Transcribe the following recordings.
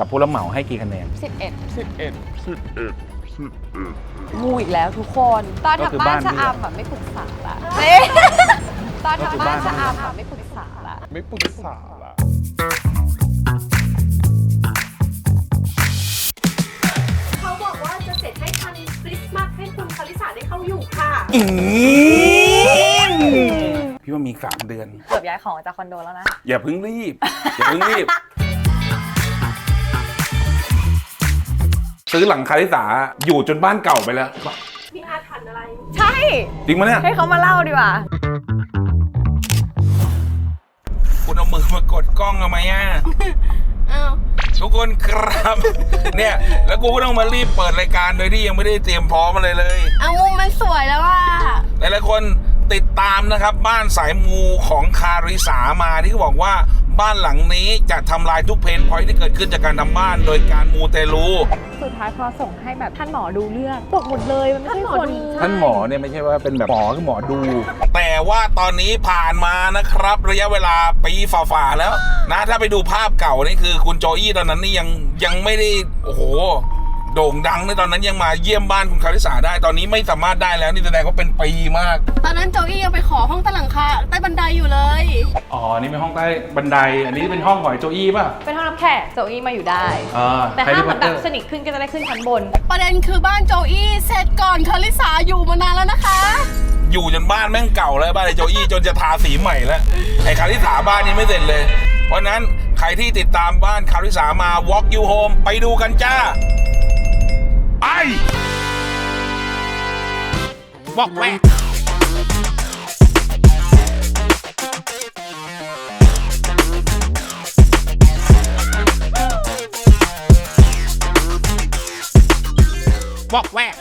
กับผู้รับเหมาให้กี่คะแนน 11 11 งูอีกแล้วทุกคน ตอนก็คือทำบ้านบ้านชะพี่อะอำอะไม่ปรึกษาละเอ๊ะตอนก็คือทำบ้านบ้านชะอำอะไม่ปรึกษาละไม่ปรึกษาละเขาบอกว่าจะเสร็จให้ทันคริสต์มาสให้คุณคาริสาได้เข้าอยู่ค่ะ พี่ว่ามีสามเดือน เกือบย้ายของออกจากคอนโดแล้วนะ อย่าเพิ่งรีบ อย่าเพิ่งรีบ ซื้อหลังคาริสาอยู่จนบ้านเก่าไปแล้ว มีอาถรรพ์อะไร ใช่ จริงไหมเนี่ยให้เขามาเล่าดีกว่า คุณเอามือมากดกล้องทำไมอะ อ้าวทุกคนครับ เนี่ย แล้วกูก็ต้องมารีบเปิดรายการโดยที่ยังไม่ได้เตรียมพร้อมอะไรเลย เอามุมมันสวยแล้วอะหลายๆคน ติดตามนะครับบ้านสายมูของคาริสามาที่เขาบอกว่าบ้านหลังนี้จะทำลายทุกเพนพอยที่เกิดขึ้นจากการทำบ้าน โดยการมูเตลู สุดท้ายพอส่งให้แบบท่านหมอดูเลือกตกหมดเลยมันไม่ใช่คนท่านหมอเนี่ยไม่ใช่ว่าเป็นแบบหมอคือหมอดู แต่ว่าตอนนี้ผ่านมานะครับ ระยะเวลาปีฝ่าๆแล้วนะถ้าไปดูภาพเก่านี่คือคุณโจอี้ตอนนั้นนี่ยังยังไม่ได้โอ้โห โด่งดังในตอนนั้นยังมาเยี่ยมบ้านคุณคาริสาได้ ตอนนี้ไม่สามารถได้แล้วนี่แสดงว่าเป็นปีมาก ตอนนั้นโจอี้ยังไปขอห้องใต้หลังคาใต้บันไดอยู่เลย อ๋อ นี่เป็นห้องใต้บันได อันนี้เป็นห้องของไอ้โจอี้ป่ะ เป็นห้องรับแขกโจอี้มาอยู่ได้ อ่าแต่ถ้า Harry มันแบบ Potter สนิทขึ้นก็จะได้ขึ้นชั้นบน ประเด็นคือบ้านโจอี้เสร็จก่อนคาริสาอยู่มานานแล้วนะคะ อยู่จนบ้านแม่งเก่าแล้วบ้านไอ้โจอี้จนจะทาสีใหม่แล้วไอ้คาริสาบ้านยังไม่เสร็จเลย เพราะฉะนั้นใครที่ติดตามบ้านคาริสามา Walk You Home ไปดูกันจ้าไป บอกแวกบอกแวก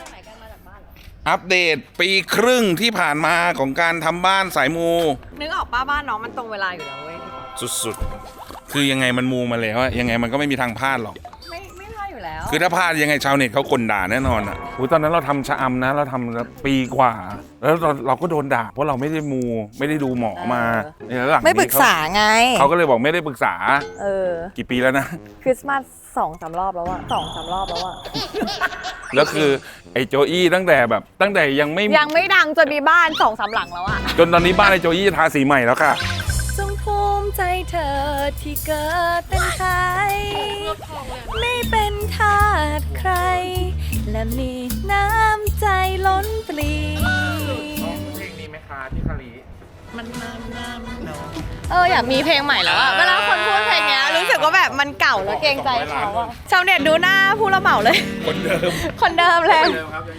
อัปเดตปีครึ่งที่ผ่านมาของการทำบ้านสายมู นึกออกป้าบ้านน้องมันตรงเวลาอยู่แล้วเว้ยสุดๆ คือยังไงมันมูมาแล้วอะยังไงมันก็ไม่มีทางพลาดหรอก คือถ้าพลาดยังไงชาวเน็ตเขากลด่าแน่นอนอะโอ้ยตอนนั้นเราทำชะอำนะ เราทำปีกว่า แล้วเราเราก็โดนด่า เพราะเราไม่ได้มูไม่ได้ดูหมอมาเนี่ยแล้วหลังนี้ไม่ปรึกษาไง เขาเขาก็เลยบอกไม่ได้ปรึกษาเออ กี่ปีแล้วนะ คริสต์มาสสองสามรอบแล้วอะสองสามรอบแล้วอะแล้วคือไอ้โจอี้ตั้งแต่แบบ ตั้งแต่ยังไม่ยังไม่ดังจนมีบ้านสองสามหลังแล้วอะ จนตอนนี้บ้านไอ้โจอี้ทาสีใหม่แล้วค่ะจงภูมิ ใจเธอที่เกิดเป็นไทย ไม่เป็นทาสใคร และมีน้ำใจล้นปลีเพลงนี้ไหมคะที่คารีเอออยากมีเพลงใหม่แล้วอะเวลาคนพูดเพลงเนี้ยรู้สึกว่าแบบมันเก่าแล้วเกรงใจเขาอะชาวเน็ตดูหน้าผู้รับเหมาเลย คนเดิม คนเดิมเลย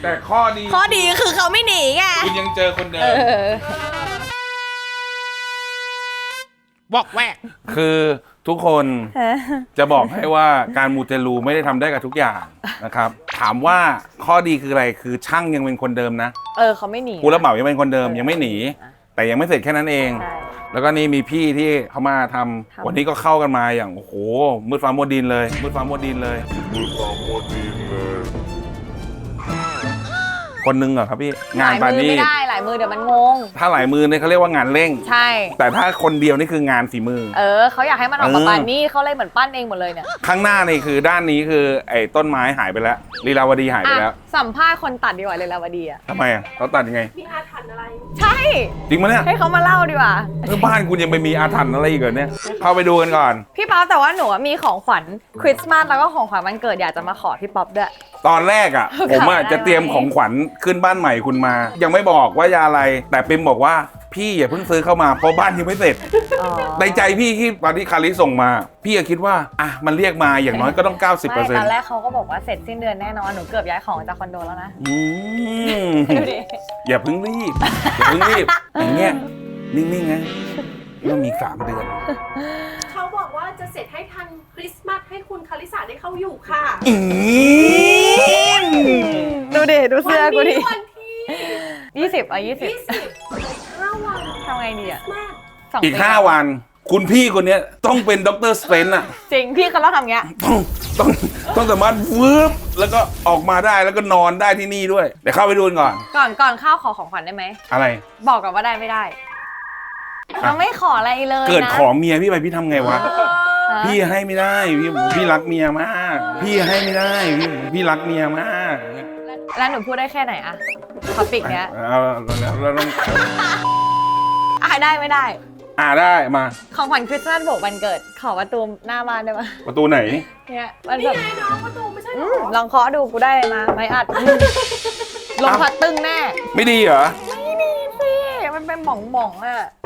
แต่ข้อดี ข้อดีคือเขาไม่หนีไงคุณยังเจอคนเดิเอมอ บอกแวก คือทุกคนจะบอกให้ว่าการมูเตลูไม่ได้ทำได้กับทุกอย่างนะครับ ถามว่าข้อดีคืออะไรคือช่างยังเป็นคนเดิมนะเออเขาไม่หนีผู้รับเหมายังเป็นคนเดิมยังไม่หนี แต่ยังไม่เสร็จแค่นั้นเอง ใช่ แล้วก็นี่มีพี่ที่เขามาทำทำ วันนี้ก็เข้ากันมาอย่างโอ้โหมืดฟ้ามัวดินเลยมืดฟ้ามัวดินเลย คนหนึงเหรอครับพี่งานหลายปามือนี้ไม่ได้หลายมือเดี๋ยวมันงง ถ้าหลายมือเนี่ยเขาเรียกว่างานเร่ง ใช่ แต่ถ้าคนเดียวนี่คืองานฝีมือ เออเขาอยากให้มันออกมาเออ ปานนี่เขาเลยเหมือนปั้นเองหมดเลยเนี่ยข้างหน้านี่คือด้านนี้คือไอ้ต้นไม้หายไปแล้วลีลาวดีหายไปแล้วอะสัมภาษณ์คนตัดดีกว่าเลยลาวดีอะทำไมอะเขาตัดยังไงมีอาถรรพ์อะไรใช่ จริงไหมเนี่ยให้เขามาเล่าดีกว่า เออบ้านคุณยังไปมีอาถรรพ์อะไรอีกเหรอเนี่ยเข้าไปดูกันก่อน พี่ป๊อปแต่ว่าหนูอะมีของขวัญคริสต์มาสแล้วก็ของขวัญวันเกิดอยากจะมาขอพี่ป๊อปด้วยตอนแรกอะ ผมอะได้ไหมจะเตรียมของขวัญขึ้นบ้านใหม่คุณมา ยังไม่บอกว่ายาอะไร แต่ปิมบอกว่าพี่อย่าเพิ่งซื้อเข้ามาเพราะบ้านยังไม่เสร็จอ๋อในใจพี่ที่ตอนที่คาริส่งมา พี่ก็คิดว่าอะมันเรียกมาอย่างน้อยก็ต้อง 90%ไม่ตอนแรกเขาก็บอกว่าเสร็จสิ้นเดือนแน่นอน หนูเกือบย้ายของออกจากคอนโดแล้วนะอืมดูดิอย่าเพิ่งรีบ อย่าเพิ่งรีบอย่างเงี้ยนิ่งๆนะต้องมีสามเดือน เขาบอกว่าจะเสร็จให้ทัน คริสต์มาสให้คุณคาริสาได้เข้าอยู่ค่ะดูดิดูเสื้อกูวันดินี้วันที่ยี่สิบอะยี่สิบยี่สิบห้าวันทำไงดีอะมากสงอีกปี5วัน คุณพี่คนเนี้ยต้องเป็นด็อกเตอร์สเตนอะจริงพี่เขาเล่าทำเงี้ย ต้องต้องต้องสามารถวืบแล้วก็ออกมาได้แล้วก็นอนได้ที่นี่ด้วย เดี๋ยวเข้าไปดูกันก่อน ก่อนก่อนเข้าขอของขวัญได้ไหม อะไร บอกก่อนว่าได้ไม่ได้ เราไม่ขออะไรเลยนะเกิดขอเมียพี่ไปพี่ทำไงวะ เอ อพี่ให้ไม่ได้พี่พี่รักเมียมาก พี่ให้ไม่ได้พี่พี่รักเมียมากแล้วหนูพูดได้แค่ไหนอะท็อปิกเนี้ยเอาแล้วแล้วต้องอะได้ไม่ได้ อ่าได้มา ของขวัญคริสต์มาสบอกวันเกิด ขอประตูหน้าบ้านได้ปะประตูไหนเนี่ยมันนี่แบบไงน้องประตูไม่ใช่เหรอือมลองเคาะดูกูได้มาไม่อัดลงพัดตึงแน่ ไม่ดีเหรอ ไม่ดีสิมันเป็นหม่องหม่องๆอะมัน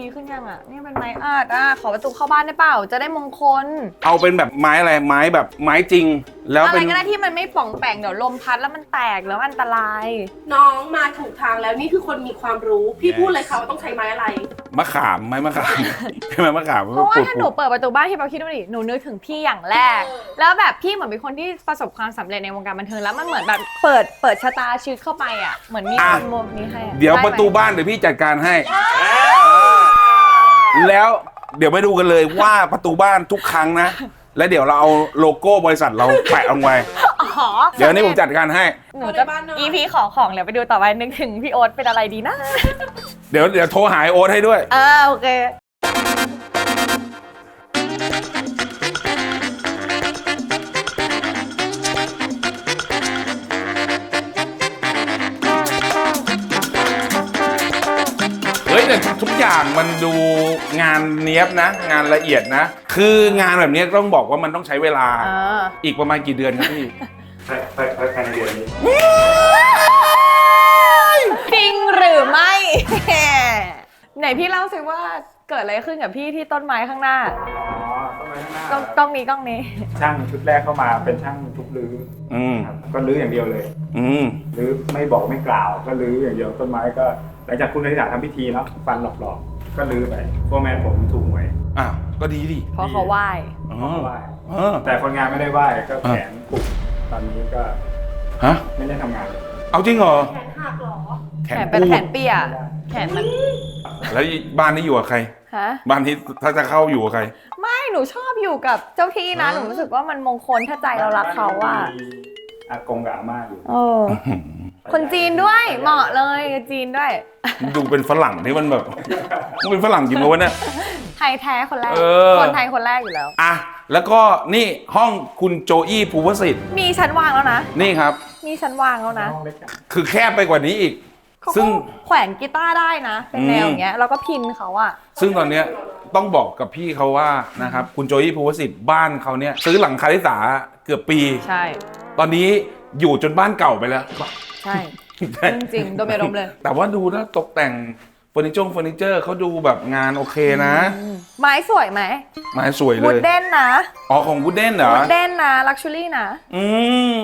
ดีขึ้นยังอะ นี่เป็นไม้อัดอะ ขอประตูเข้าบ้านได้เปล่า จะได้มงคล เอาเป็นแบบไม้อะไรไม้แบบไม้จริง แล้วอะไรเป็น ก็ได้ที่มันไม่ป่องแปงเดี๋ยวลมพัดแล้วมันแตกแล้วอันตราย น้องมาถูกทางแล้วนี่คือคนมีความรู้ พี่พูดเลยค่ะว่าต้องใช้ไม้อะไร มะขามไม้มะขามใช่ไหมมะขามเพราะว่าถ้าหนูเปิดประตูบ้านที่เราคิดดูดิ หนูนึกถึงพี่อย่างแรกแล้วแบบพี่เหมือนเป็นคนที่ประสบความสำเร็จในวงการบันเทิงแล้วมันเหมือนแบบเปิดเปิดชะตาชีวิตเข้าไปอะ เหมือนมีคนมองนี้ให้อะเดี๋ยวไไหมประตูบ้านเดี๋ยวพี่จัดการให้ แล้วเดี๋ยวไปดูกันเลยว่าประตูบ้านทุกครั้งนะ แล้วเดี๋ยวเราเอาโลโก้บริษัทเราแปะลงไว้ อ๋อเดี๋ยวอันนี้ผมจัดการให้ หนูจะเอาในบ้านหน่อย EP ขอของเดี๋ยวไปดูต่อไปนึกถึงพี่โอ๊ตเป็นอะไรดีนะ เดี๋ยวเดี๋ยวโทรหาไอ้โอ๊ตให้ด้วย เออโอเค อย่างมันดูงานเนี้ยบนะ งานละเอียดนะ คืองานแบบนี้ต้องบอกว่ามันต้องใช้เวลา เออ อีกประมาณกี่เดือนครับพี่ ภายภายภายในเดือนนี้จริงหรือไม่ ไหนพี่เล่าสิว่าเกิดอะไรขึ้นกับพี่ที่ต้นไม้ข้างหน้าอ๋อต้องไปข้างหน้ากล้องกล้องนี้กล้องนี้ ช่างชุดแรกเข้ามาเป็นช่างทุบรื้ออืม ครับก็รื้ออย่างเดียวเลยอืม รื้อไม่บอกไม่กล่าว ก็รื้ออย่างเดียวต้นไม้ก็ หลังจากคุณนริษาทำพิธีเนาะฟันหลอกๆ ก็รื้อไปพวกแม่ผมถูกหวยอะก็ดีดิเพราะเขาไหว้ อ๋อเขาไหว้เออแต่คนงานไม่ได้ไหว้ก็แขนปุกตอนนี้ก็ฮะไม่ได้ทำงานเลยเอาจริงเหรอแขนหักเหรอ แขแขนนเป็นปูแขดนเปียแขนมัน แล้วบ้านนี้อยู่กับใคร ฮะ บ้านที่ถ้าจะเข้าอยู่กับใคร ไม่หนูชอบอยู่กับเจ้าที่นะ หนูรู้สึกว่ามันมงคลถ้าใจเรารักเขาอะมีอากงกับอาม่าอยู่ เออ คนจีนด้วย เหมาะเลยจีนด้วย ดูเป็นฝรั่งที่มันแบบมันเป็นฝรั่งจริงปะวะเนี่ย ไทยแท้คนแรก เออ คนไทยคนแรกอยู่แล้ว อะ แล้วก็นี่ห้องคุณโจอี้ภูวสิทธิ์ มีชั้นวางแล้วนะ นี่ครับ มีชั้นวางแล้วนะห้องเล็กอะคือแคบไปกว่านี้อีก เขาซึ่ก็ง แขวนกีตาร์ได้นะ เป็นแนวอืมอย่างเงี้ย แล้วก็พินเขาอะซึ่งตอนเนี้ยต้องบอกกับพี่เขาว่านะครับ คุณโจอี้ภูวสิทธิ์บ้านเขาเนี่ยซื้อหลังคาริสาเกือบปี ใช่ ตอนนี้อยู่จนบ้านเก่าไปแล้ว ใช่ จริงๆโดนไปดมเลย แต่ว่าดูนะตกแต่ง เฟอร์นิเจอร์เฟอร์นิเจอร์เขาดูแบบงานโอเคนะ ไม้สวยไหมไม้สวยเลวูดย เด้นนะอ๋อของวูดเด้นเหรอ วูดเด้นนะลักชัวรี่นะ อืม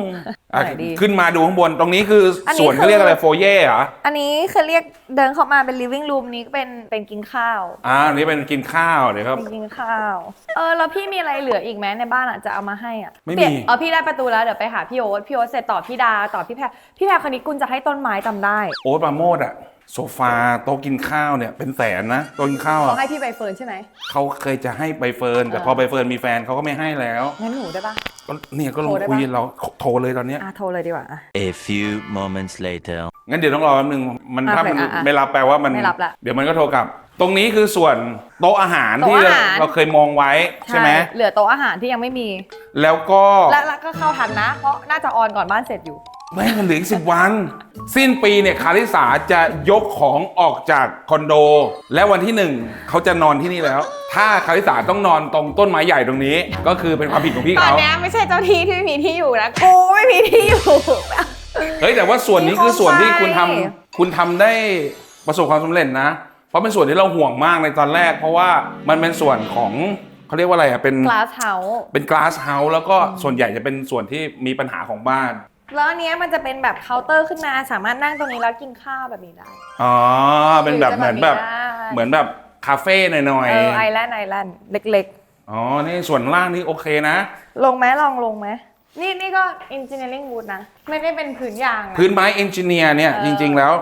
อะไหนดีขึ้นมาดูข้างบนตรงนี้คืออนนี้ส่วนเขาคือเรียกอะไรโฟเย่เหรออันนี้คือเรียกเดินเข้ามาเป็น living room นี้ก็เป็นเป็นกินข้าว อ่าอันนี้เป็นกินข้าวเดี๋ยวครับเป็นกินข้าว เออแล้วพี่มีอะไรเหลืออีกไหมในบ้านอะจะเอามาให้อะไม่มี เปลี่ยนเออพี่ได้ประตูแล้วเดี๋ยวไปหาพี่โอ๊ตพี่โอ๊ตเสร็จต่อพี่ดาต่อพี่แพรพี่แพรคนนี้กุลจะให้ต้นไม้จำได้ โอ๊ตปราโมดอะ โซฟาโต๊ะกินข้าวเนี่ยเป็นแสนนะโต๊ะกินข้าวเขาอะให้พี่ใบเฟิร์นใช่ไหม เขาเคยจะให้ใบเฟิร์นแต่เออพอใบเฟิร์นมีแฟนเขาก็ไม่ให้แล้วงั้นหนูได้ปะ ก็เนี่ยก็ลองโทรได้ปะคุยเราโทรเลยตอนเนี้ยอะโทรเลยดีกว่าอะ A few moments later. งั้นเดี๋ยวต้องรอแป๊บนึงมันอะถ้ามันอะอะไม่รับแปลว่ามันไม่รับละเดี๋ยวมันก็โทรกลับ ตรงนี้คือส่วนโต๊ะอาหารที่โต๊ะอาหาร เราเคยมองไว้ใช่ไหมเหลือโต๊ะอาหารที่ยังไม่มี แล้วก็ และแล้วก็เข้าทันนะ เพราะน่าจะออนก่อนบ้านเสร็จอยู่ ไม่มันเหลืออีกสิบวัน สิ้นปีเนี่ยคาริสาจะยกของออกจากคอนโด และวันที่หนึ่งเขาจะนอนที่นี่แล้ว ถ้าคาริสาต้องนอนตรงต้นไม้ใหญ่ตรงนี้ ก็คือเป็นความผิดของพี่ตอนเขา เนี้ยไม่ใช่เจ้าที่ที่ไม่มีที่อยู่นะกูไม่มีที่อยู่ เฮ้ยแต่ว่าส่วนนี้คือส่วนที่คุณทำมีโคมไฟ คุณทำได้ประสบความสำเร็จนะ เพราะเป็นส่วนที่เราห่วงมากในตอนแรก เพราะว่ามันเป็นส่วนของเขาเรียกว่าอะไรอะเป็น glass house เป็น glass house แล้วก็ส่วนใหญ่จะเป็นส่วนที่มีปัญหาของบ้าน แล้วอันเนี้ยมันจะเป็นแบบเคาน์เตอร์ขึ้นมาสามารถนั่งตรงนี้แล้วกินข้าวแบบนี้ได้อ๋อ เป็นแบบเหมือนแบบได้เหมือนแบบคาเฟ่หน่อยเออไอแลนด์ไอแลนด์เล็กๆ อ๋อ นี่ส่วนล่างนี่โอเคนะๆลงไหมลองลงไหมนี่นี่ก็ engineering wood นะ ไม่ได้เป็นผืนยางนะ พื้นไม้เอนจิเนียร์เนี่ยเออจริง ๆ แล้ว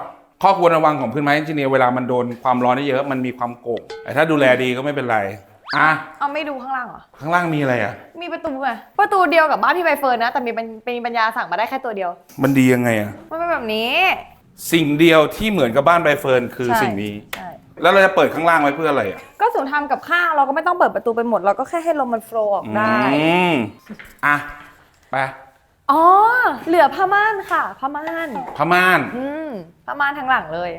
ข้อควรระวังของพื้นไม้เอนจิเนียร์เวลามันโดนความร้อนเยอะๆมันมีความโก่งแต่ถ้าดูแลดีก็ไม่เป็นไร อะเอาไม่ดูข้างล่างเหรอ ข้างล่างมีอะไรอะ มีประตูไหมประตูเดียวกับบ้านพี่ใบเฟิร์นนะ แต่มีเป็นเป็นปัญญาสั่งมาได้แค่ตัวเดียว มันดียังไงอะ มันเป็นแบบนี้ สิ่งเดียวที่เหมือนกับบ้านใบเฟิร์นคือใช่ สิ่งนี้ ใช่ แล้วเราจะเปิดข้างล่างไว้เพื่ออะไรอะก็สูนทำกับข้าวเราก็ไม่ต้องเปิดประตูไปหมด เราก็แค่ให้ลมมันโฟลว์ออกได้ อืมอะไปอ๋อ เหลือผ้าม่านค่ะผ้าม่านพม่าน อืมผ้าม่านทั้งหลังเลย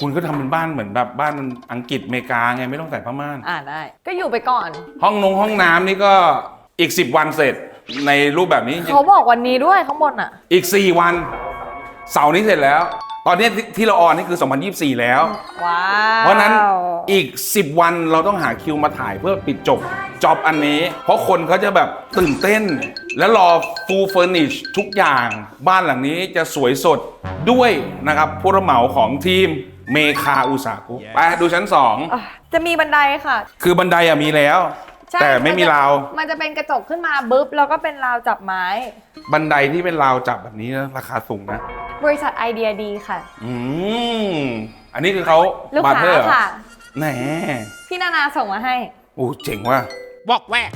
คุณก็ทำเป็นบ้านเหมือนแบบบ้านอังกฤษอเมริกาไงไม่ต้องใส่ผ้าม่าน อ่าได้ ก็อยู่ไปก่อน ห้องนงห้องน้ำนี่ก็อีก 10 วันเสร็จในรูปแบบนี้เขาบอกวันนี้ด้วยข้างบนอะอีก 4 วัน เสาร์นี้เสร็จแล้ว ตอนนี้ที่ที่เราออนนี่คือ 2024 แล้ว ว้าวเพราะฉะนั้นอีก 10 วันเราต้องหาคิวมาถ่ายเพื่อปิดจบจอบอันนี้ เพราะคนเขาจะแบบตื่นเต้น และรอ full furnish ทุกอย่าง บ้านหลังนี้จะสวยสดด้วยนะครับผู้รับเหมาของทีม เมคาอุตสาหกรรมไปดูชั้นอะจะมีบันไดค่ะ2คือบันไดอะมีแล้ว ใช่แต่ไม่มีนจะราว มันจะเป็นกระจกขึ้นมาบึ๊บแล้วก็เป็นราวจับไม้ บันไดที่เป็นราวจับแบบนี้นะราคาสูงนะ บริษัทไอเดียดีค่ะ อืม อันนี้คือเขาลูกบาร์ค้าเทอร์เหรอค่ะ แหนพี่นานาส่งมาให้ โอ้เจ๋งว่ะ บอกแวก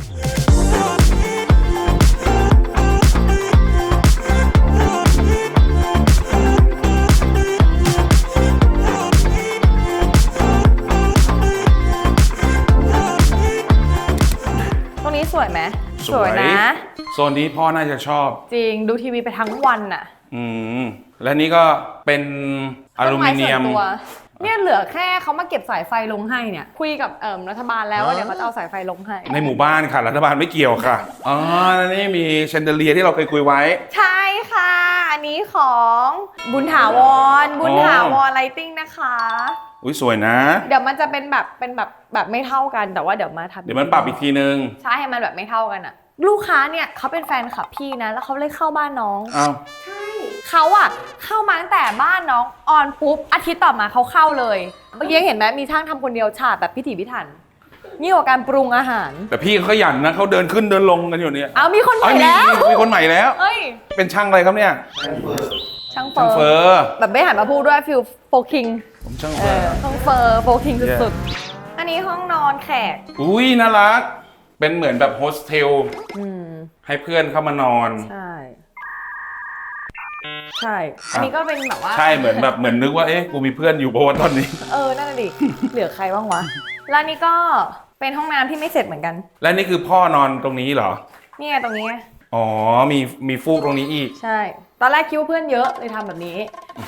นี้สวยไหมสวยนะ โซนนี้พ่อน่าจะชอบ จริงดูทีวีไปทั้งวันน่ะ อืม และนี่ก็เป็นอลูมิเนียมครื่องไส่วนตัวเนี่ยเหลือแค่เขามาเก็บสายไฟลงให้เนี่ย คุยกับเอ่มรัฐบาลแล้วว่าเดี๋ยวเขาจะเอาสายไฟลงให้ ในหมู่บ้านค่ะ รัฐบาลไม่เกี่ยวค่ะ อ๋อแล้วนี่มีแชนเดเลียที่เราเคยคุยไว้ ใช่ค่ะ อันนี้ของบุญถาวร บุญถาวรไลติ้งนะคะ อุ้ยสวยนะ เดี๋ยวมันจะเป็นแบบเป็นแบบแบบไม่เท่ากันแต่ว่าเดี๋ยวมาทำเดี๋ยวมันปรับอีกทีนึงใช่ให้มันแบบไม่เท่ากันอะลูกค้าเนี่ยเขาเป็นแฟนคลับพี่นะ แล้วเขาเลยเข้าบ้านน้องอ้าวเขาอะเข้ามาตั้งแต่บ้านน้องออนปุ๊บอาทิตย์ต่อมาเขาเข้าเลยเมื่อกี้เห็นไหมมีช่างทำคนเดียวฉาบแบบพิถีพิถันนี่งกว่าการปรุงอาหาร แต่พี่เขาขยันนะเขาเดินขึ้นเดินลงกันอยู่เนี่ยเอามีคนใหอ๋อม่มีแล้วมีมีคนใหม่แล้วเฮ้ยเป็นช่างอะไรครับเนี่ยช่างเฟช่างอเฟอร์ร์แบบไม่หันมาพูดด้วยฟิลโฟคิง ผมช่างเอเฟออร์ช่างเฟอร์โฟคิงสุดๆ อันนี้ห้องนอนแขก อุ้ยน่ารัก เป็นเหมือนแบบโฮสเทล อืม ให้เพื่อนเข้ามานอน ใช่ ใช่ อันนี้ก็เป็นแบบว่า ใช่เหมือนแบบเหมือนนึกว่าเอ๊ะกูมีเพื่อนอยู่โบนตอนนี้ เออ นั่นน่ะดิ เหลือใครบ้างวะ แล้วนี่ก็เป็นห้องน้ำที่ไม่เสร็จเหมือนกัน และนี่คือพ่อนอนตรงนี้เหรอนี่ไงตรงนี้ไงอ๋อมีมีฟูกตรงนี้อีก ใช่ ตอนแรกคิดว่าเพื่อนเยอะเลยทำแบบนี้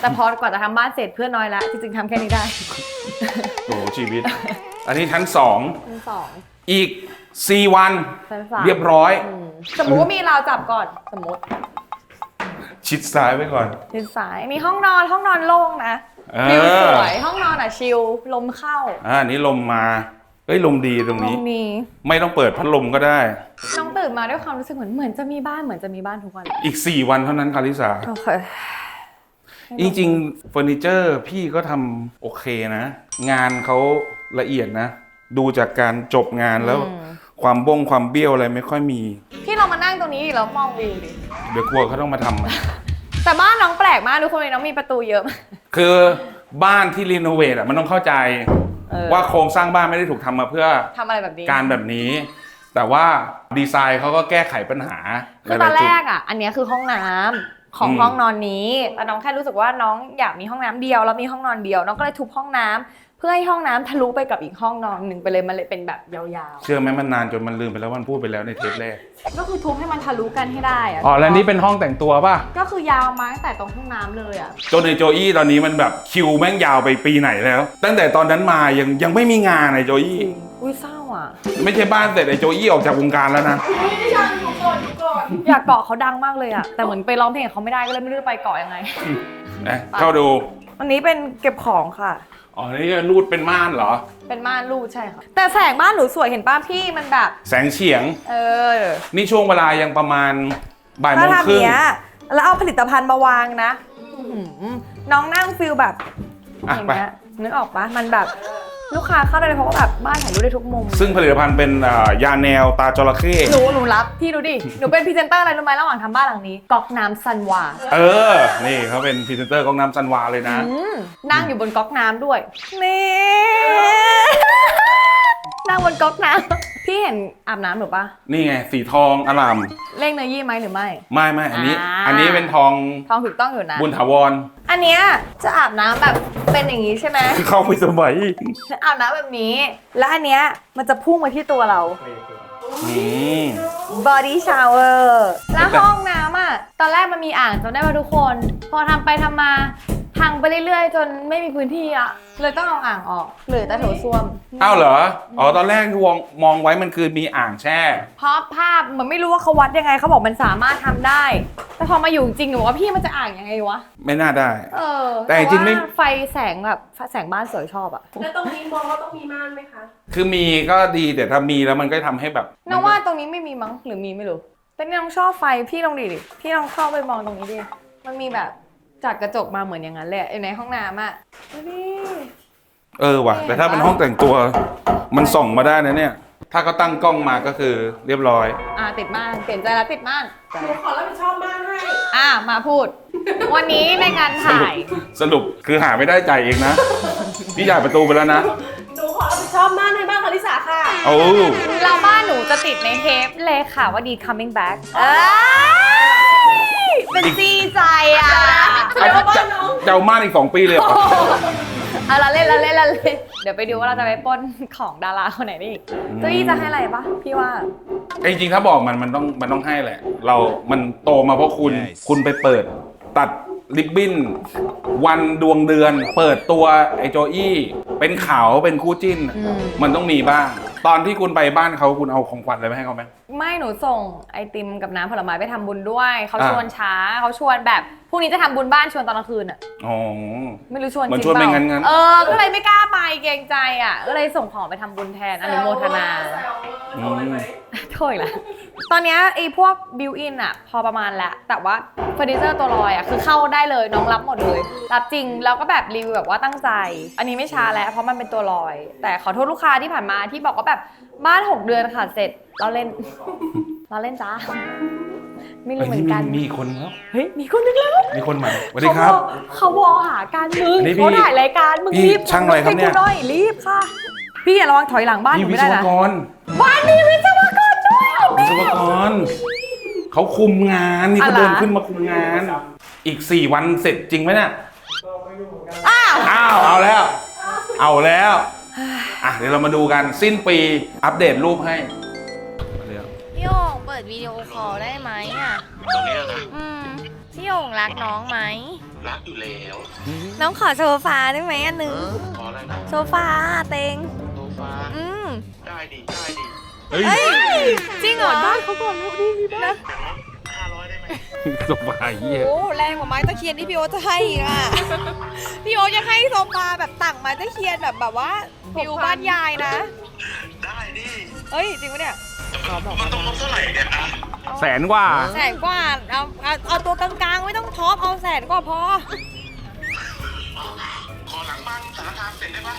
แต่พอกว่าจะทำบ้านเสร็จเพื่อนน้อยแล้วจริงๆทำแค่นี้ได้ โอ้โหชีวิต อันนี้ชั้นสองชั้นสองอีกสี่วัน ชั้นสามเรียบร้อย อืมสมมุติว่ามีราวจับก่อนสมมติชิดซ้ายไว้ก่อนชิดซ้ายมีห้องนอนห้องนอนโล่งนะเออ วิวสวยห้องนอนอะชิลลมเข้า อ่าอันนี้ลมมา เอ้ยลมดีตรงลนี้มมีไม่ต้องเปิดพัดลมก็ได้ น้องตื่นมาด้วยความรู้สึกเหมือนเหมือนจะมีบ้านเหมือนจะมีบ้านทุกวันอีก 4 วันเท่านั้นคาริสาโอเคจริงๆเฟอร์นิเจอร์พี่ก็ทำโอเคนะ งานเขาละเอียดนะ ดูจากการจบงานแล้วอืมความบ้งความเบี้ยวอะไรไม่ค่อยมี พี่เรามานั่งตรงนี้แล้วมองวิวดิเดี๋ยวกลัวเขาต้องมาทำอะ แต่บ้านน้องแปลกมากทุกคนเลยน้องมีประตูเยอะคือบ้านที่รีโนเวทอะมันต้องเข้าใจเออ ว่าโครงสร้างบ้านไม่ได้ถูกทำมาเพื่อทำอะไรแบบนี้ การแบบนี้ แต่ว่าดีไซน์เขาก็แก้ไขปัญหาคือตอนหลายๆแรจุดกอะ อันเนี้ยคือห้องน้ำของอืมห้องนอนนี้แต่น้องแค่รู้สึกว่าน้องอยากมีห้องน้ำเดียวแล้วมีห้องนอนเดียว น้องก็เลยทุบห้องน้ำเพื่อให้ห้องน้ำทะลุไปกับอีกห้องนอนหนึ่งไปเลยมันเลยเป็นแบบยาวเชื่อไหมมันนานจนมันลืมไปแล้วมันพูดไปแล้วในเทปแรก ๆ ก็คือทุบให้มันทะลุกันให้ได้อะอ๋อแล้วนี่เป็นห้องแต่งตัวป่ะ ก็คือยาวมาตั้งแต่ตรงห้องน้ำเลยอะ จนในโจอี้ตอนนี้มันแบบคิวแม่งยาวไปปีไหนแล้ว ตั้งแต่ตอนนั้นมายังยังไม่มีงานไอโจอี้อุ้ยเศร้าอะ ไม่ใช่บ้านเสร็จไอโจอี้ออกจากวงการแล้วนะ อยากเกาะเขาดังมากเลยอะ แต่เหมือนไปร้องเพลงกับเขาไม่ได้ก็เลยไม่รู้จะไปเกาะยังไง นะเข้าดูอันนี้เป็นเก็บของค่ะ อ๋อ นี่รูดเป็นม่านเหรอ เป็นม่านรูดใช่ค่ะ แต่แสงบ้านหนูสวยเห็นป้าพี่มันแบบ แสงเฉียง เออ นี่ช่วงเวลายังประมาณบ่ายโมถ้างคทำรึ่งเนี้ย แล้วเอาผลิตภัณฑ์มาวางนะอื้อหือน้องนั่งฟิลแบบออะย่างไป เงี้ยนึกออกปะมันแบบ ลูกค้าเข้าได้เลยเพราะว่าแบบบ้านถ่ายรูปได้ทุกมุม ซึ่งผลิตภัณฑ์เป็นอ่ายาแนวตาจระเข้หนูหนูรับพี่ดูดิ หนูเป็นพรีเซนเตอร์อะไรรู้ไหมระหว่างทำบ้านหลังนี้ก๊อกน้ำซันวา เออ นี่เขาเป็นพรีเซนเตอร์ของน้ำซันวาเลยนะ อืมนั่งอยู่บนก๊อกน้ำด้วย นี่ นั่งบนก๊อกน้ำพี่เห็นอาบน้ำหรือปะนี่ไง สีทองอลามเร่งเนยยี่ไหมหรือไม่ ไม่ไม่อันนี้ อ่า อันนี้เป็นทองทองถูกต้องอยู่นะ บุญถาวรอันเนี้ยจะอาบน้ำแบบเป็นอย่างนี้ใช่ไหมเข้าไปสมัยอาบน้ำแบบนี้ แล้วอันเนี้ยมันจะพุ่งมาที่ตัวเราอืม body shower แล้วห้องน้ำอะ ตอนแรกมันมีอ่างจำได้ป่ะทุกคน พอทำไปทำมา พังไปเรื่อยๆ จนไม่มีพื้นที่อะ เลยต้องเอาอ่างออกเหลือแต่โถส้วม อ้าวเหรอ อ๋อตอนแรกที่มองมองไว้มันคือมีอ่างแช่ เพราะภาพเหมือนไม่รู้ว่าเขาวัดยังไงเขาบอกมันสามารถทำได้ แต่พอมาอยู่จริงหนูว่าพี่มันจะอ่างยังไงวะ ไม่น่าได้ เออแต่จริงๆไม่ ว่าไฟแสงแบบแสงบ้านสวยชอบอะแล้วตรงนี้มองว่าต้องมีม่านไหมคะ คือมีก็ดีแต่ถ้ามีแล้วมันก็ทำให้แบบน้องว่าตรงนี้ไม่มีมั้งหรือมีไม่รู้ แต่นี่น้องชอบไฟพี่ลองดิดิพี่ลองเข้าไปมองตรงนี้ดิ มันมีแบบ จากกระจกมาเหมือนอย่างนั้นเลยอะอยู่ในห้องน้ำอะดูดิ เออว่ะ แต่ถ้าเป็นห้องแต่งตัว มันส่องมาได้นะเนี่ย ถ้าเขาตั้งกล้องมาก็คือเรียบร้อย อ่าติดม่านเปลี่ยนใจแล้วติดม่าน หนูขอรับผิดชอบม่านให้ อ่ามาพูด วันนี้ในการถ่าย สรุปคือหาไม่ได้ใจายเองนะ พี่จ่ายประตูไปแล้วนะหนูขอรับผิดชอบม่านให้บ้านคาริสาค่ะ โอ้เราบ้านหนูจะติดในเทปเลยค่ะว่าดี coming back เอ้ย เป็นซีใจอะจะจะจะเอาม่านอีกสองปีเลยเหรอเอาละเล่นละเล่นละเล่นเดี๋ยวไปดูว่าเราจะไปปล้นของดาราคนไหนได้อีกเจ้าอี้จะให้อะไรปะพี่ว่า ไอ้จริงๆถ้าบอกมันมันต้องมันต้องให้แหละ เรา มันโตมาเพราะคุณคุณไปเปิด ตัด ริบบิ้นวันดวงเดือน เปิดตัวไอ้โจอี้เป็นขาวเป็นคู่จิ้น อืม มันต้องมีบ้าง ตอนที่คุณไปบ้านเขาคุณเอาของขวัญอะไรไปให้เขาไหม ไม่หนูส่งไอติมกับน้ำผลไม้ไปทำบุญด้วย เขาอ่า ชวนช้าเขาชวนแบบพรุ่งนี้จะทำบุญบ้านชวนตอนกลางคืนอะอ๋อ ไม่รู้ชวนจเหมืริอนงชวนเปไปล่างั้นๆ เออ ก็เลยไม่กล้าไปเกรงใจอะก็เลยส่งของไปทำบุญแทนอนุโมทนา แซวโทรไปไหม โถยละตอนเนี้ยไอ้พวกบิวอินอะพอประมาณแหละแต่ว่าเฟอร์นิเจอร์ตัวลอยอะคือเข้าได้เลยน้องรับหมดเลย รับจริงแล้วก็แบบรีวิวแบบว่าตั้งใจ อันนี้ไม่ช้าแล้วเพราะมันเป็นตัวลอย แต่ขอโทษลูกค้าที่ผ่านมาที่บอกว่าแบบบ้าน 6 เดือนค่ะเสร็จเราเล่น เราเล่นจ้าไม่รู้เหมือนกันมีมีคนแล้วเฮ้ยมีคนนึงแล้วมีคนใหม่สวัสดีครับ เขาวอหาการมึงอันนี้พี่เขาถ่ายรายการมึงพี่รีบช่างอะไรครับเนี่ย ให้กูหน่อยรีบค่ะ พี่อย่าระวังถอยหลังบ้านหนี่นูวิไม่ศได้วนะกร บ้านมีวิศว กรด้วยเหรอวิศวกรเขาคุมงานนี่เขาอะไรเดินขึ้นมาคุมงาน อีกสี่วันเสร็จจริงไหมเนี่ยอ้าวอ้าวเอาแล้ว เอาแล้วอะเดี๋ยวเรามาดูกันสิ้นปีอัปเดตรูปให้เดี๋ยวพี่โอ่งเปิดวิดีโอคอลได้ไหมอะตรงเนี้ยนะอืมพี่โอ่งรักน้องไหมรักอยู่แล้วน้องขอโซฟาได้ไหมอันหนึ่งขออะไรนะโซฟาเต็งโซฟาอืมได้ดิได้ดิ เฮ้ยเฮ้ยจริงเหรอห้าร้อยได้ไหมสบายเยี่ยโอ้แรงกว่าไม้ตะเคียนที่พี่โอ๊ตจะให้อีกอะ พี่โอ๊ตยังให้โซฟาแบบต่างไม้ตะเคียนแบบแบบว่าฟิวบ้านยายนะ ได้ดิเฮ้ยจริงปะเนี่ยมันต้องลบเท่าไหร่เนี่ยอะแสนกว่า แสนกว่าเอาเอาเอาตัวกลางๆไม่ต้องท็อปเอาแสนกว่าพอขอหลัง บ้านสารคามเสร็จได้ปะ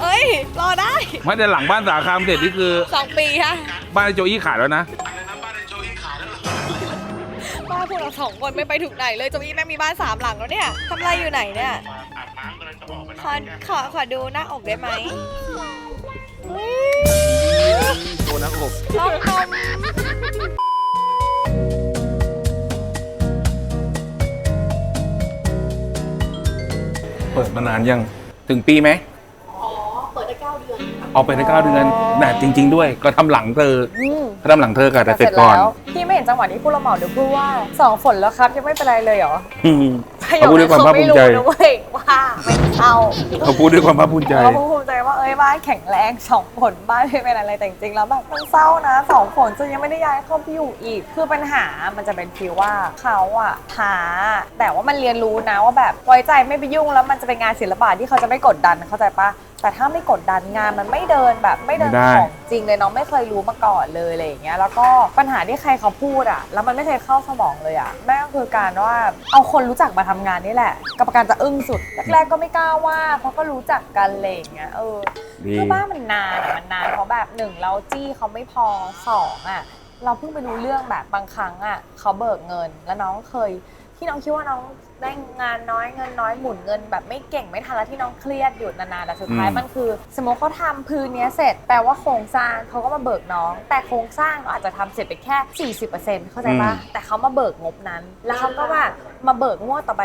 เอ้ย รอได้ไม่แต่หลังบ้านสาคามเสร็จนี่คือ สองปีฮะบ้านไอ้โจอี้ขายแล้วนะอันนั้นบ้านในโจอี้ขายแล้วเหรอบ้านพวกเราสองคนไม่ไปถึงไหนเลยโจอี้แม่งมีบ้านสามหลังแล้วเนี่ยทำอะไรอยู่ไหนเนี่ย มาอาบน้ำกำลังจะออกไปขอขอ ขอดูหน้าอกได้ไหมตัวนักอบลองนมเปิดมานานยัง ถึงปีไหมอ๋อ เปิดได้เก้าเดือนค่ะออกไปได้เก้าเดือนแต่จริง ๆ ด้วยก็ทำหลังเธออืมก็ทำหลังเธอกับแต่เสร็จก่อนแล้วพี่ไม่เห็นจังหวะนี้พูดละหมาดหรือพูดว่าสองฝนแล้วครับยังไม่เป็นไรเลยเหรออืมประโยเขาคพูดด้นั้วนยความภาคภูมิใจเขาไม่รู้นะเว้ยว่าเป็นเอาเขาพูดด้วยความภาคภูมิใจ เขาภูมิ ใจว่าเอ้บ้านแข็งแรงสองฝนบ้านไม่เป็นอะไรแต่จริงๆแล้วแบบมันเศร้านะสองฝนจนยังไม่ได้ย้ายเข้าไปอยู่อีก คือปัญหามันจะเป็นฟีลว่าเขาอะท้าแต่ว่ามันเรียนรู้นะว่าแบบไว้ใจไม่ไปยุ่งแล้วมันจะเป็นงานศิลปะที่เขาจะไม่กดดันเข้าใจปะแต่ถ้าไม่กดดันงานมันไม่เดินแบบไม่เดินไม่ได้ ของจริงเลยน้องไม่เคยรู้มาก่อนเลยอะไรอย่างเงี้ยแล้วก็ปัญหาที่ใครเขาพูดอะแล้วมันไม่เคยเข้าสมองเลยอะแม่งก็คือการว่าเอาคนรู้จักมาทำงานนี่แหละกรรมการจะอึ้งสุดแรกๆก็ไม่กล้าว่าเพราะก็รู้จักกันอะไรอย่างเงี้ยเออดีคือบ้านมันนานอะมันนานเพราะแบบหนึ่งเราจี้เขาไม่พอสองอะเราเพิ่งไปรู้เรื่องแบบบางครั้งอะเขาเบิกเงิน แล้วน้องเคย ที่น้องคิดว่าน้องได้งานน้อยเงินน้อยหมุนเงิน แบบไม่เก่งไม่ทันแล้วที่น้องเครียดอยู่นานๆแต่สุดท้ายอืม มันคือ สมมติเขาทำพื้นเนี้ยเสร็จแปลว่าโครงสร้างเขาก็มาเบิกน้อง แต่โครงสร้างเขาอาจจะทำเสร็จไปแค่ 40%เข้าใจปะแต่เขามาเบิกงบนั้น แล้วเขาก็ว่ามาเบิกงวดต่อไป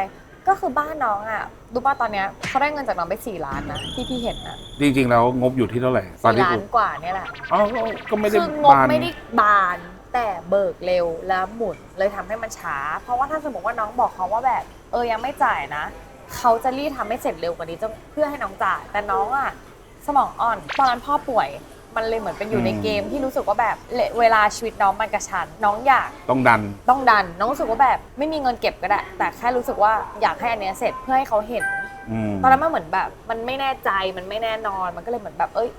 ก็คือบ้านน้องอะดูป่ะตอนเนี้ยเขาได้เงินจากน้องไป4ล้านนะที่พี่เห็นนะจริงๆแล้วงบอยู่ที่เท่าไหร่ตอนสี่ที่ล้าคุนณกว่าเนี่ยแหละอ๋อก็ก็ไม่ได้คืองบบานไม่ได้บานแต่เบิกเร็วแล้วหมุนเลยทำให้มันช้า เพราะว่าถ้าสมมติว่าน้องบอกเขาว่าแบบ เออยังไม่จ่ายนะเขาจะรีบทำให้เสร็จเร็วกว่านี้จะเพื่อให้น้องจ่ายแต่น้องอะสมองอ่อนตอนนั้นพ่อป่วย มันเลยเหมือนเป็นอยู่ในเกมที่รู้สึกว่าแบบเวลาชีวิตน้องมันกระชัน น้องอยากต้องดัน ต้องดัน น้องรู้สึกว่าแบบไม่มีเงินเก็บก็ได้ แต่แค่รู้สึกว่าอยากให้อันเนี้ยเสร็จเพื่อให้เขาเห็นอืมตอนนั้นมันเหมือนแบบ มันไม่แน่ใจมันไม่แน่นอนมันก็เลยเหมือนแบบ เอ้ย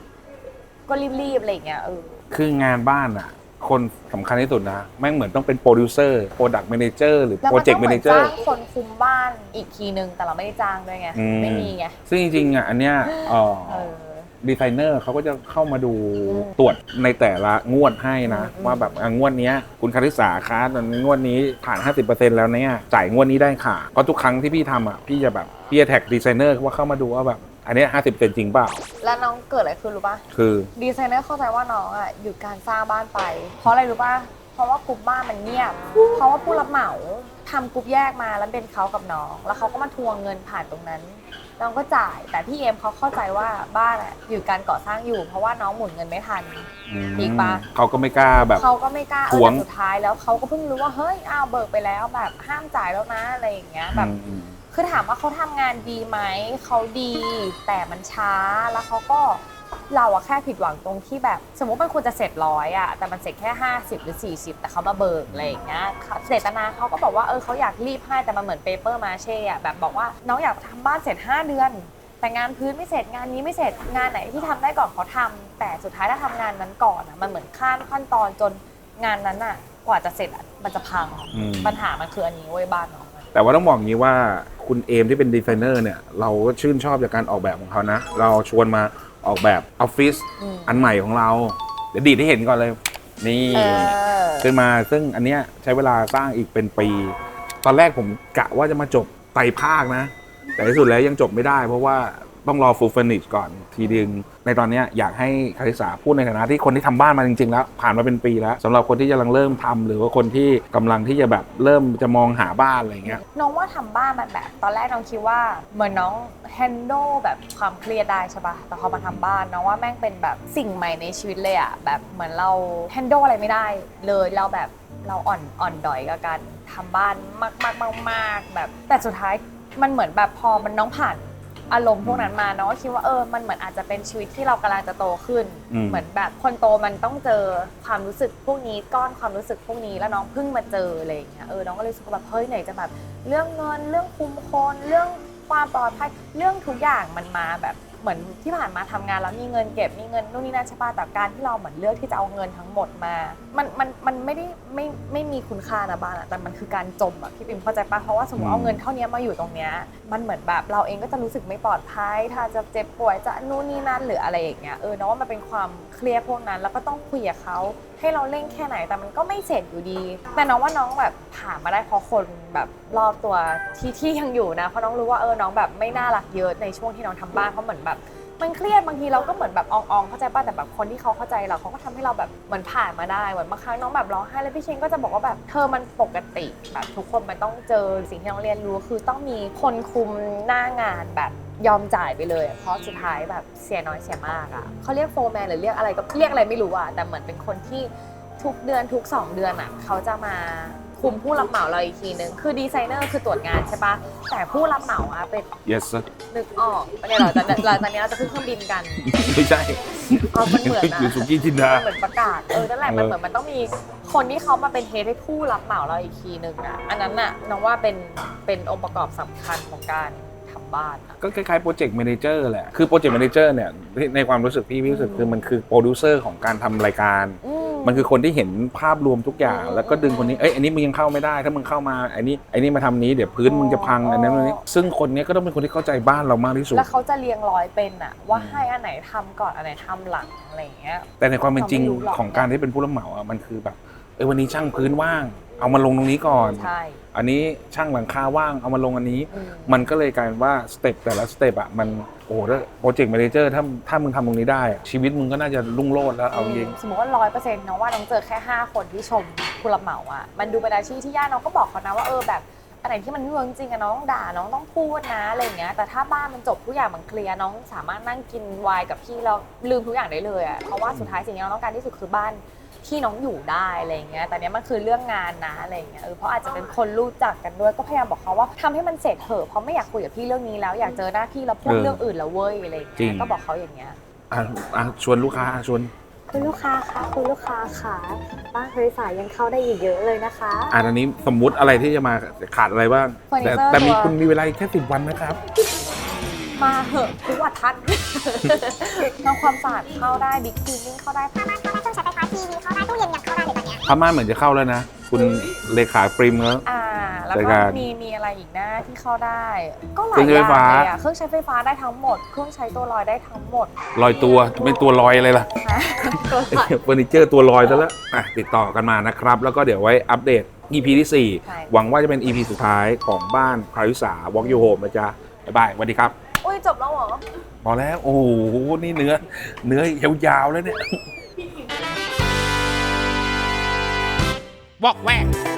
ก็รีบๆอะไรอย่างเงี้ยเออคืองานบ้านอะคนสำคัญที่สุดนะ แม่งเหมือนต้องเป็นโปรดิวเซอร์โปรดักต์แมเนเจอร์หรือแล้วโปรมันเจกต้อต์งแมเหมืเนอนเจอจ้าร์งคนคุมบ้านอีกทีนึง แต่เราไม่ได้จ้างด้วยไงอืมไม่มีไง ซึ่งจริงๆอะอันเนี้ยเอ่อเออ ดีไซเนอร์เขาก็จะเข้ามาดูอืมตรวจในแต่ละงวดให้นะอืมว่าแบบอะงวดเนี้ยคุณคาริสาคะตอนนี้งวดนี้ผ่าน 50%แล้วเนี่ยจ่ายงวดนี้ได้ค่ะเพราะทุกครั้งที่พี่ทำอะพี่จะแบบพี่จะแท็กดีไซเนอร์ว่าเข้ามาดูว่าแบบ อันเนี้ห้าสิบเปอร์เซ็นต์จริงเปล่าแล้วน้องเกิดอะไรขึ้นรู้ป่ะ คือ ดีไซเนอร์เข้าใจว่าน้องอะหยุดการสร้างบ้านไป เพราะอะไรรู้ป่ะ เพราะว่ากรุ๊ปบ้านมันเงียบ เพราะว่าผู้รับเหมาทำกรุ๊ปแยกมาแล้วเป็นเขากับน้อง แล้วเขาก็มาทวงเงินผ่านตรงนั้น น้องก็จ่าย แต่พี่เอ็มเขาเข้าใจว่าบ้านอะหยุดการก่อสร้างอยู่ เพราะว่าน้องหมุนเงินไม่ทันอีกปะ เขาก็ไม่กล้าแบบ เขาก็ไม่กล้าเอทอวง แต่สุดท้ายแล้วเขาก็เพิ่งรู้ว่าเฮ้ยอ้าวเบิกไปแล้วแบบห้ามจ่ายแล้วนะอะไรอย่างเงี้ยแบบ อืม คือถามว่าเขาทำงานดีไหม เขาดี แต่มันช้าแล้วเขาก็ เราอะแค่ผิดหวังตรงที่แบบ สมมติมันควรจะเสร็จร้อยอะแต่มันเสร็จแค่ 50 หรือ 40 แต่เขามาเบิกอะไรอย่างเงี้ยค่ะเจตนาเขาก็บอกว่าเออเขาอยากรีบให้แต่มันเหมือนเปเปอร์มาเช่อะแบบบอกว่าน้องอยากทำบ้านเสร็จ 5 เดือน แต่งานพื้นไม่เสร็จงานนี้ไม่เสร็จงานไหนที่ทำได้ก่อนเขาทำแต่สุดท้ายถ้าทำงานนั้นก่อนอะมันเหมือนข้ามขั้นตอนจนงานนั้นอะกว่าจะเสร็จอะมันจะพังอืมปัญหามันคืออันนี้เว้ยบ้านน้องอะแต่ว่าต้องบอกอย่างนี้ว่าคุณเอมที่เป็นดีไซเนอร์เนี่ยเราก็ชื่นชอบจากการออกแบบของเขานะ เราชวนมา ออกแบบออฟฟิศอืมอันใหม่ของเรา เดี๋ยวดีดให้เห็นก่อนเลย นี่เออขึ้นมาซึ่งอันเนี้ยใช้เวลาสร้างอีกเป็นปี ตอนแรกผมกะว่าจะมาจบไตรภาคนะ แต่ที่สุดแล้วยังจบไม่ได้ เพราะว่า ต้องรอฟูลเฟอร์นิชก่อนทีดึง ในตอนนี้อยากให้คาริสาพูดในฐานะที่คนที่ทำบ้านมาจริงๆแล้ว ผ่านมาเป็นปีแล้วสำหรับคนที่กำลังเริ่มทำหรือว่าคนที่กำลังที่จะแบบเริ่มจะมองหาบ้านอะไรเงี้ยน้องว่าทำบ้านมันแบบ ตอนแรกน้องคิดว่าเหมือนน้อง handle แบบความเครียดได้ใช่ปะแต่พอมาทำบ้านน้องว่าแม่งเป็นแบบสิ่งใหม่ในชีวิตเลยอะแบบเหมือนเรา handle อะไรไม่ได้ เลยเราแบบเราอ่อนอ่อนดอยกับการทำบ้านมากมากมากมากแบบแต่สุดท้ายมันเหมือนแบบพอมันน้องผ่าน อารมณ์พวกนั้นมาน้องก็คิดว่าเออมันเหมือนอาจจะเป็นชีวิตที่เรากำลังจะโตขึ้น อืม เหมือนแบบคนโตมันต้องเจอความรู้สึกพวกนี้ก้อนความรู้สึกพวกนี้แล้วน้องเพิ่งมาเจออะไรอย่างเงี้ยเออน้องก็เลยรู้สึกว่าแบบเฮ้ยไหนจะแบบเรื่องเงินเรื่องคุมคนเรื่องความปลอดภัยเรื่องทุกอย่างมันมาแบบเหมือนที่ผ่านมาทำงานแล้วมีเงินเก็บมีเงินนู่นนี่นั่นใช่ป่ะแต่การที่เราเหมือนเลือกที่จะเอาเงินทั้งหมดมา มันมันมันไม่ได้ไม่ไม่มีคุณค่านะบ้านอะแต่มันคือการจมอะพี่ปิมเข้าใจป่ะเพราะว่าสมมติเอาเงินเท่านี้มาอยู่ตรงเนี้ยมันเหมือนแบบเราเองก็จะรู้สึกไม่ปลอดภัย ถ้าจะเจ็บป่วยจะนู่นนี่นั่นหรืออะไรอย่างเงี้ยเออเนาะว่ามันเป็นความเครียดพวกนั้น แล้วก็ต้องคุยกับเขาให้เราเร่งแค่ไหนแต่มันก็ไม่เสร็จอยู่ดี แต่น้องว่าน้องแบบผ่านมาได้เพราะคนแบบรอบตัวที่ที่ยังอยู่นะเพราะน้องรู้ว่าเออน้องแบบไม่น่ารักเยอะในช่วงที่น้องทำบ้านเพราะเหมือนแบบ มันเครียดบางทีเราก็เหมือนแบบอองๆเข้าใจป่ะแต่แบบคนที่เขาเข้าใจเราเขาก็ทำให้เราแบบเหมือนผ่านมาได้เหมือนบางครั้งน้องแบบร้องไห้แล้วพี่เชนก็จะบอกว่าแบบเธอมันปกติแบบทุกคนมันต้องเจอสิ่งที่น้องเรียนรู้คือต้องมีคนคุมหน้างานแบบยอมจ่ายไปเลย เพราะสุดท้ายแบบเสียน้อยเสียมากอะเขาเรียกโฟร์แมนหรือเรียกอะไรก็เรียกอะไรไม่รู้อะแต่เหมือนเป็นคนที่ทุกเดือนทุก 2 เดือนอะเขาจะมา คุมผู้รับเหมาเราอีกทีนึง คือดีไซเนอร์คือตรวจงานใช่ปะแต่ผู้รับเหมาอะเป็น yes sir นึกออกเดี๋ยวเราจะเราตอนนี้เราจะขึ้นเครื่องบินกัน ไม่ใช่เอามันเหมือนนะอยู่สุกี้จินดาเหมือนประกาศ เออ นั่นแหละเออมันเหมือนมันต้องมีคนที่เขามาเป็นเฮดให้ผู้รับเหมาเราอีกทีนึงอะ อันนั้นน่ะน้องว่าเป็นเป็นองค์ประกอบสำคัญของการ ทำบ้านอะก็คล้ายๆโปรเจกต์แมเนเจอร์แหละ คือโปรเจกต์แมเนเจอร์เนี่ยในความรู้สึกพี่พี่รู้สึกอืมคือมันคือโปรดิวเซอร์ของการทำรายการ อืมันคือคนที่เห็นภาพรวมทุกอย่าง อืมแล้วก็ดึงคนนี้ เอ้ย อันนี้มึงยังเข้าไม่ได้ ถ้ามึงเข้ามา อันนี้ อันนี้มาทำนี้ เดี๋ยวพื้นมึงจะพังอ๋ออัอันนั้นอันนี้ซึ่งคนเนี้ยก็ต้องเป็นคนที่เข้าใจบ้านเรามากที่สุด แล้วเขาจะเรียงร้อยเป็นอะว่าอืมให้อันไหนทำก่อนอันไหนทำหลังอะไรอย่างเงี้ย แต่ในความเป็นจริงเราไม่รู้หรอก ของการที่เป็นผู้รับเหมาอะ มันคือแบบ เอ้ย วันนี้ช่างพื้นว่าง เอามาลงตรงนี้ก่อน ใช่ อันนี้ช่างหลังคาว่างเอามาลงอันนี้อืมมันก็เลยกลายเป็นว่าสเต็ปแต่ละสเต็ปอะมันโอ้โหถ้าโปรเจกต์แมเนเจอร์ถ้าถ้ามึงทำตรงนี้ได้อะชีวิตมึงก็น่าจะรุ่งโรจน์แล้วเอาจริง สมมติว่าร้อยเปอร์เซ็นต์น้องว่าน้องเจอแค่ 5 คนที่ชมผู้รับเหมาอะมันดูเป็นอาชีพที่ยากน้องก็บอกเขานะว่าเออแบบอันไหนที่มันไม่เวิร์กจริงอะน้องต้องด่าน้องต้องพูดนะอะไรอย่างเงี้ยแต่ถ้าบ้านมันจบทุกอย่างมันเคลียร์น้องสามารถนั่งกินไวน์กับพี่แล้วลืมทุกอย่างได้เลยอะเพราะว่าสุดท้ายสิ่งที่น้องต้องการที่สุดคือบ้าน ที่น้องอยู่ได้อะไรอย่างเงี้ย แต่เนี้ยมันคือเรื่องงานนะอะไรอย่างเงี้ย เออ เพราะอาจจะเป็นคนรู้จักกันด้วย ก็พยายามบอกเขาว่าทำให้มันเสร็จเถอะ เพราะไม่อยากคุยกับพี่เรื่องนี้แล้ว อยากเจอหน้าพี่แล้วพูดเออเรื่องอื่นแล้วเว้ยอะไรอย่างจริเงี้งยก็บอกเขาอย่างเงี้ย อะอะชวนลูกค้าชวนคุณลูกค้าคะคุณลูกค้าค่ะบ้านบริษัทยังเข้าได้อีกเยอะเลยนะคะอะอันนี้สมมุติอะไรที่จะมาขาดอะไรบ้างเฟอร์นิแต่เจอร์แต่มีตัวคุณมีเวลาอีกแค่สิบวันนะครับ มาเหอะทุกวันทันทำความสะอาดเข้าได้บิ๊กคลีนนิ่งเข้าได้เครื่องใช้ไฟฟ้า พม่าเหมือนจะเข้าแล้วนะ คุณเลขาปริมแล้ว อ่า แล้วรายก็การมีมีอะไรอีกนะที่เข้าได้ ก็หลาเครื่ยองอใช้ไฟย่างฟ้าเลยอะเครื่องใช้ไฟฟ้าได้ทั้งหมด เครื่องใช้ตัวลอยได้ทั้งหมด ลอยตัวไม่ตัวลอยอะไรล่ะตัวลอยเฟอร์นิเจอร์ตัวลอยซะแล้วอะติดต่อกันมานะครับ แล้วก็เดี๋ยวไว้อัปเดต EP ที่ใช่4หวังว่าจะเป็น EP สุดท้ายของบ้านคาริสา Walk You Home นะจ๊ะบ๊ายบายสวัสดีครับ อุ้ยจบแล้วเหรอพอแล้ว โอ้โห นี่เนื้อ เนื้อยาวๆแล้วเนี่ย บอกแวก